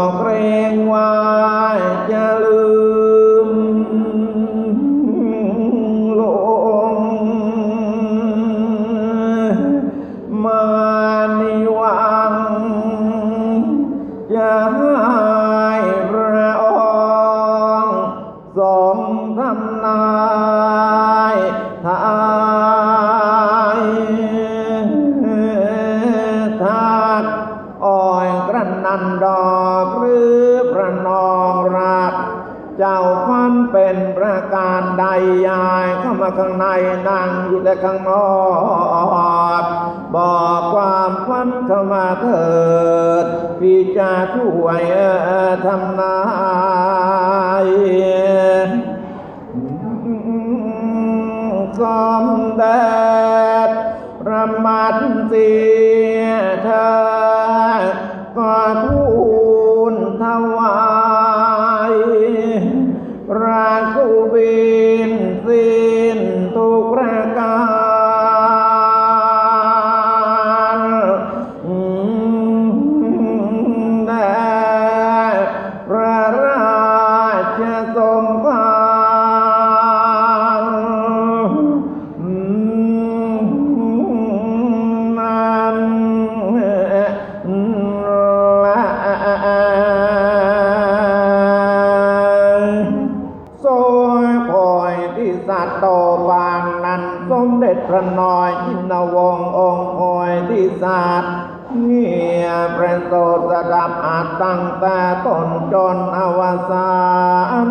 ออกเรงว่า ยายเข้ามาข้างในนั่งอยู่แต่ข้างนอกบอกความฟันเข้ามาเถิดพี่จะช่วยทำนายสมเด็จพระมัดสี ยปล่อยที่สัตว์โตบางนั้นสมเด็จพระนอยชินวงองค์คอยที่สัตว์เงียประโสดสดับอาจตั้งแต่ต้นจนอวสาน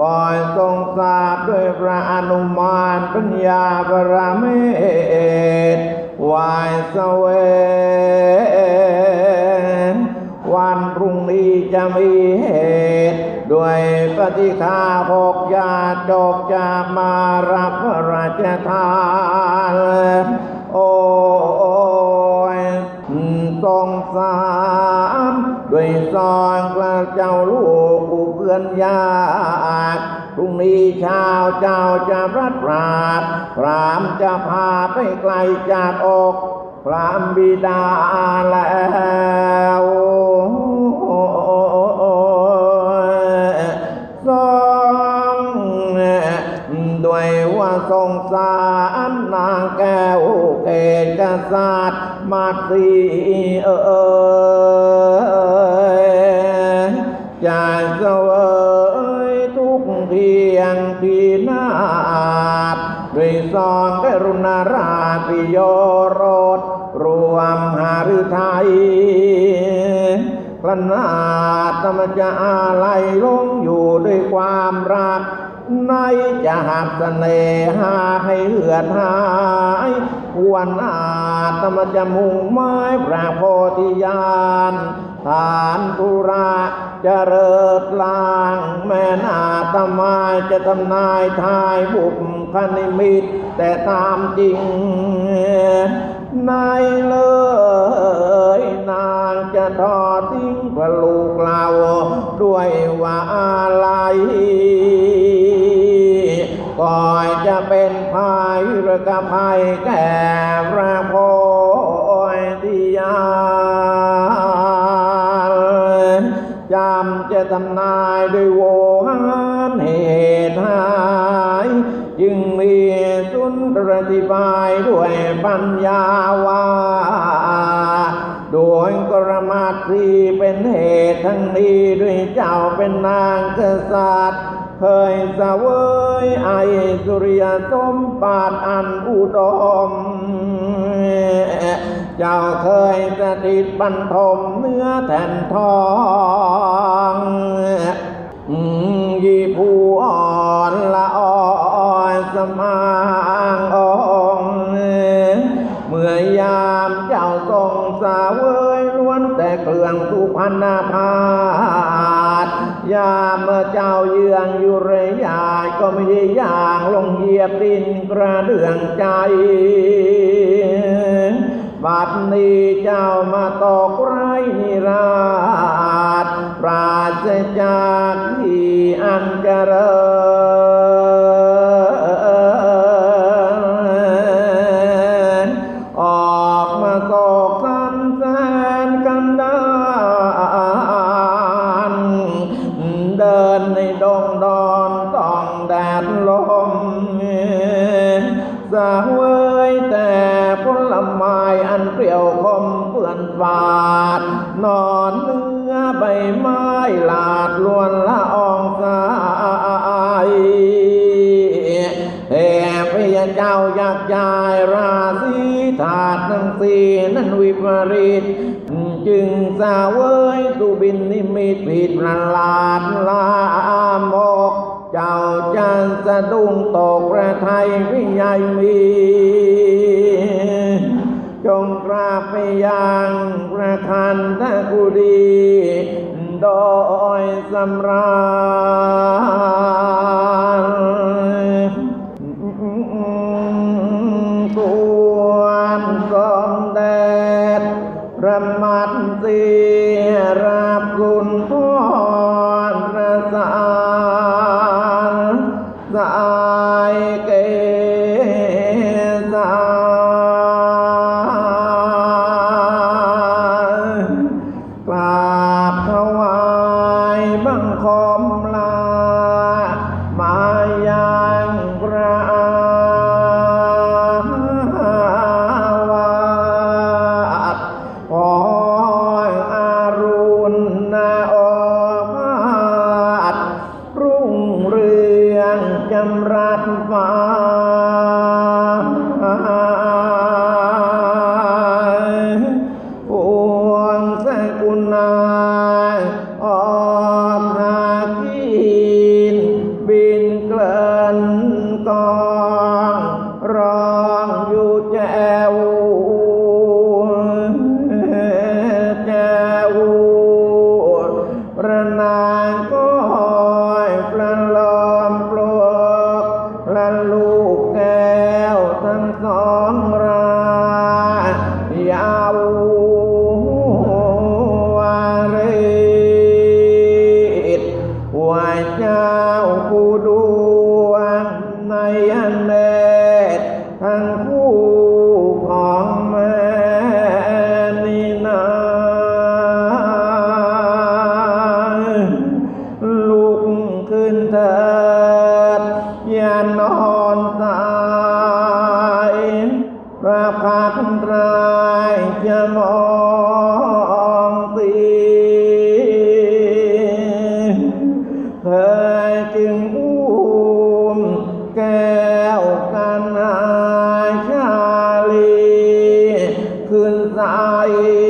ปล่อยทรงทราบด้วยพระอนุมานปัญญาบรเมตวายเสเวงวันพรุ่งนี้จะมีเหตุ ด้วยปฏิฆาหกญาติจกจะมารับพระราชทานโอ้ยทรงสามด้วยซองกระเจ้าลูกผู้เพื่อนญาติพรุ่งนี้เช้าเจ้าจะรัดราดพรามจะพาไปไกลจากอกพระบิดาแล้ว ว่าทรงสารนางแก้วเกศกษัตริย์มาสีเอยจะเสวยทุกเพียงพีนาศด้วยซองกรุณาราปิโยรสรวมหารือไทยพระนาถธรรมจะอาลัยลงอยู่ด้วยความรัก ในจะหักเสน่หาให้เหือดหายควรอาจธรรมจะมุ่งไม้พระโพธิญาณฐานธุระจะเริดลาง แม่นาตมายจะทำนายทายบุพคนิมิต แต่ตามจริงนายเลยนางจะทอดทิ้งพระลูกเรา ด้วยว่าอะไรก่อย เป็นภายรือกภัยแก่พระโพธิญาณจำจะทำนายด้วยโวหารเหตุหาย จึงมีสุนทรธิบายด้วยปัญญาว่าโดยกรมาทีเป็นเหตุทั้งนี้ด้วยเจ้าเป็นนางกษัตริย์ เคยสเสวยไอสุริยสมบัติอันอุดม เจ้าเคยสถิตบรรทมเนื้อแผ่นทองยีผู้อ่อนละอ่อนสมางองเมื่อยามเจ้าทรงสาเวยล้วนแต่เครื่องสุพรรณพา ยามเมื่อเจ้าเยืองอยู่รยยายก็ไม่ได้ย่างลงเหยียบดินกระเดื่องใจบัดนี้เจ้ามาตกไรนิราชปราศจากที่อันเจริญ สาวเอ้ยแต่ผลไม้อันเปรี้ยวคมเปื่อนฝาดนอนเนื้อใบไม้หลาดลวนละอองสายแห่พยาเจ้าอยากยายราศีถาดทั้งสีนั้นวิปริตจึงสาวเอ้ยสุบินนิมิตผิดประหลาดะดุ้งตกประไทยวิญญาณมี จงกราบไปยังประคันทกุดีโดยสำราญตวนกองแดดระมัดสี งสกุณาออกหากิน บินเกลินกองร้องอยู่แจวแจวประนางก้อยประลอมปลวกและลูกแก้วทั้งสองรา ขึ้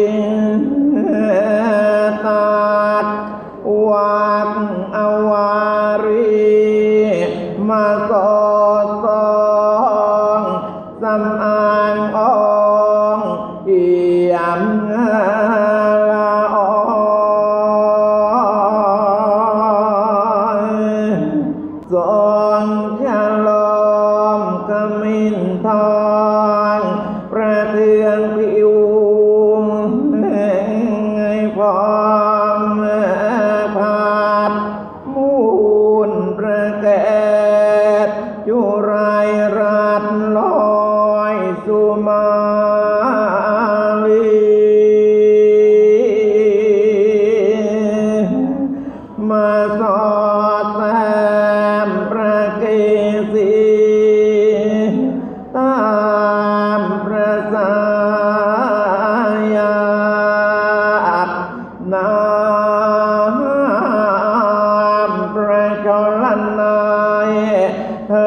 เธ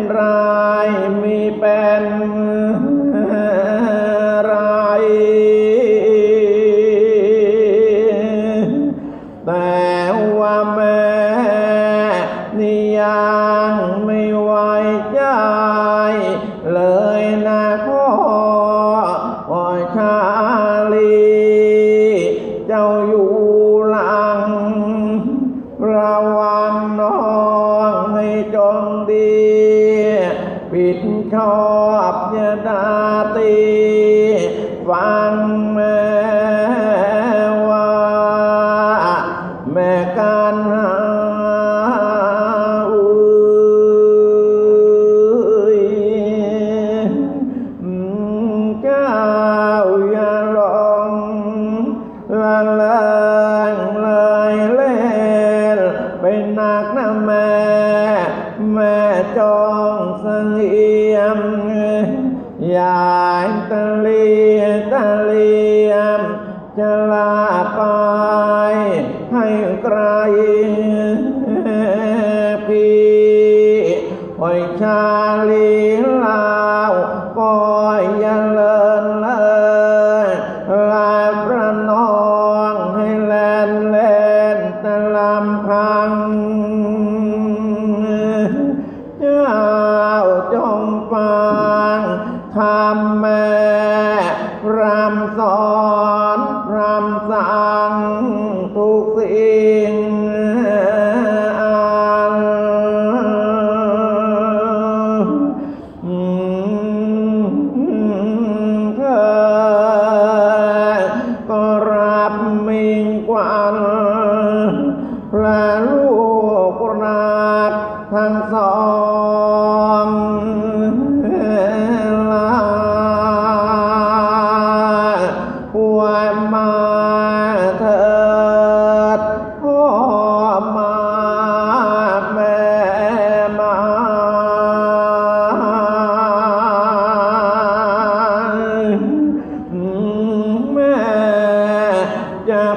มีเป็นไรมีเป็น พรามสอนพรามสั่งทุกสิ่งและลูกนัดทั้งสอง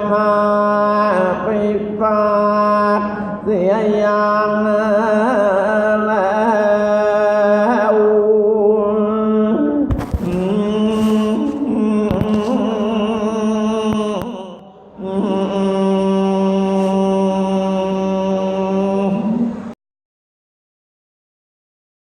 พลาไปพลาดเสียยา